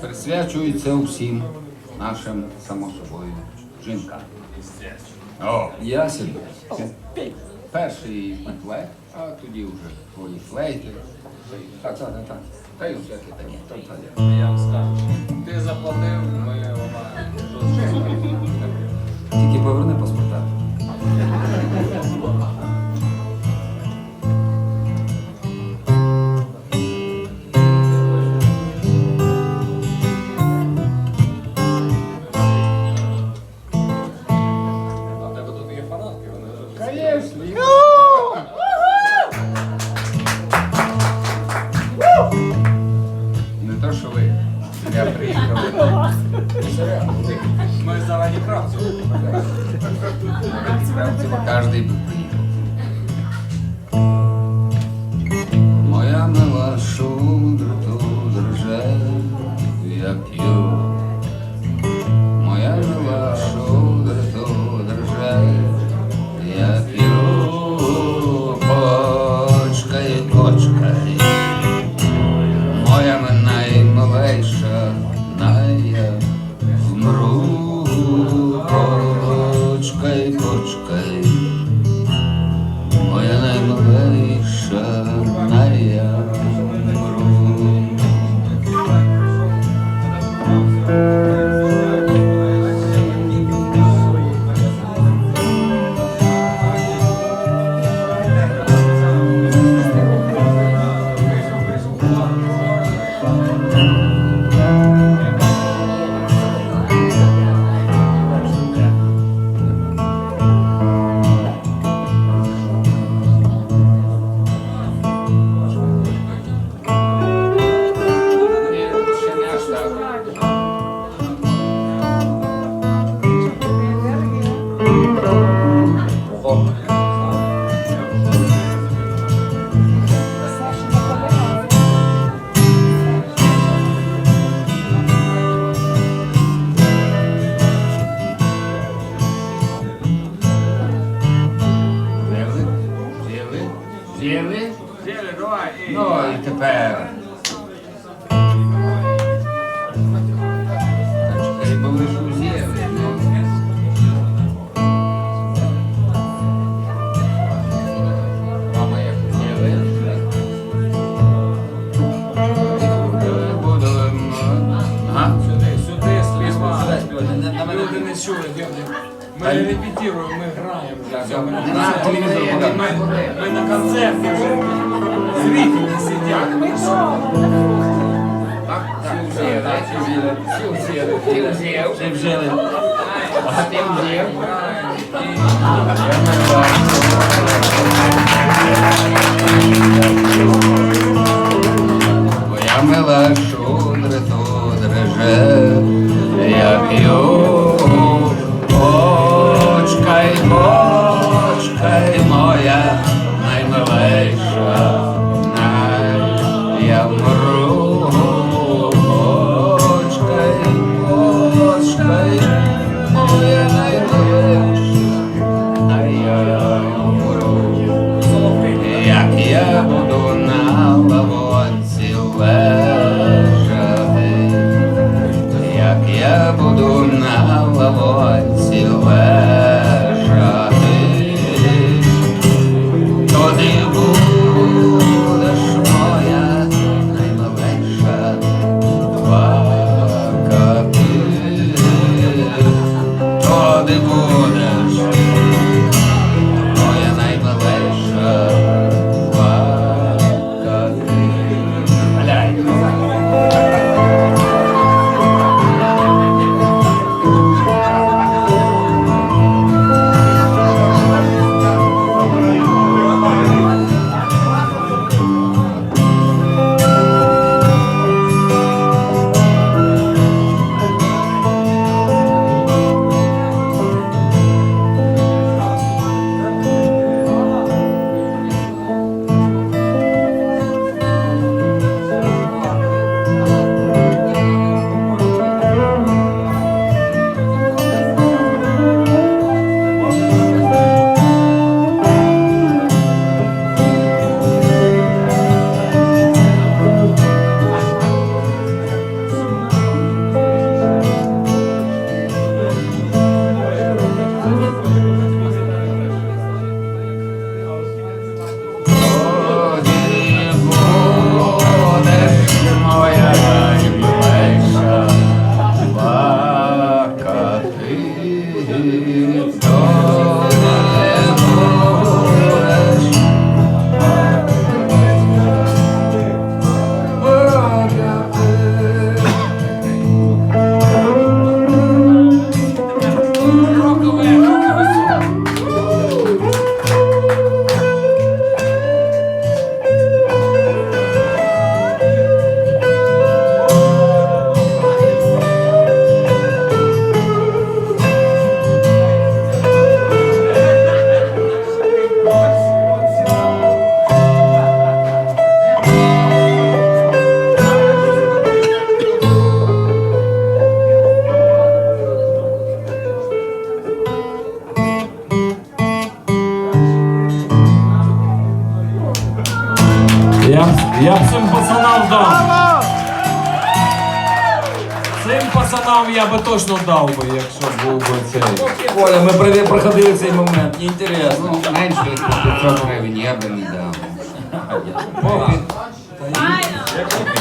Присвячується усім нашим, само собою, жінкам. О, ясен. Перший куплет, а тоді вже твої флейти. Так, так, так, так. Та й всяке таке. Так, так, так. Я вам скажу. Ти заплатив, ми ламаємо. Я приїхав. Ми зарані кравців. Кожний би почкай, З'їли? Дєлі, давай. Ну і тепер. Сюди, сюди, сліва. Люди не чули, дєлі. Ми не репетируємо, ми граємо. вже. Все, ми, На телевізор ми, ми на концерті вже. Зрителі сидять. Всі взяли, всі взяли, всі взяли, my way. Я, цим пацанам дам. Цим пацанам я би точно дав би, якщо був би цей. Оля, ми проходили цей момент, інтересно. Ну, менше як 500 гривень я би не дав. Поки, Файно.